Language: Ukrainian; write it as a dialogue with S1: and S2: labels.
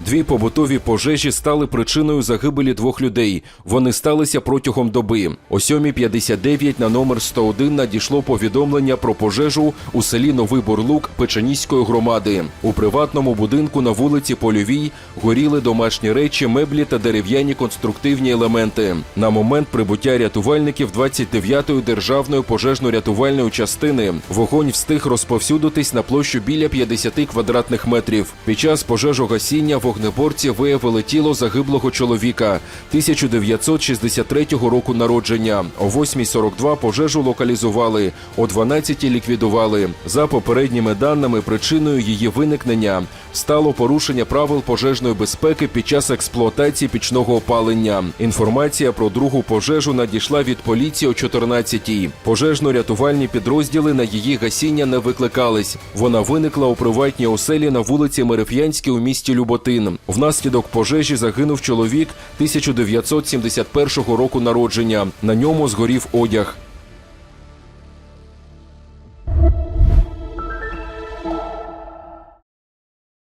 S1: Дві побутові пожежі стали причиною загибелі двох людей. Вони сталися протягом доби. О 7.59 на номер 101 надійшло повідомлення про пожежу у селі Новий Бурлук Печеніської громади. У приватному будинку на вулиці Польовій горіли домашні речі, меблі та дерев'яні конструктивні елементи. На момент прибуття рятувальників 29-ї державної пожежно-рятувальної частини вогонь встиг розповсюдитись на площу біля 50 квадратних метрів. Під час пожежогасіння вогнеборці виявили тіло загиблого чоловіка 1963 року народження. О 8.42 пожежу локалізували, о 12.00 ліквідували. За попередніми даними, причиною її виникнення стало порушення правил пожежної безпеки під час експлуатації пічного опалення. Інформація про другу пожежу надійшла від поліції о 14-й. Пожежно-рятувальні підрозділи на її гасіння не викликались. Вона виникла у приватній оселі на вулиці Мереф'янській у місті Люботин. Внаслідок пожежі загинув чоловік 1971 року народження. На ньому згорів одяг.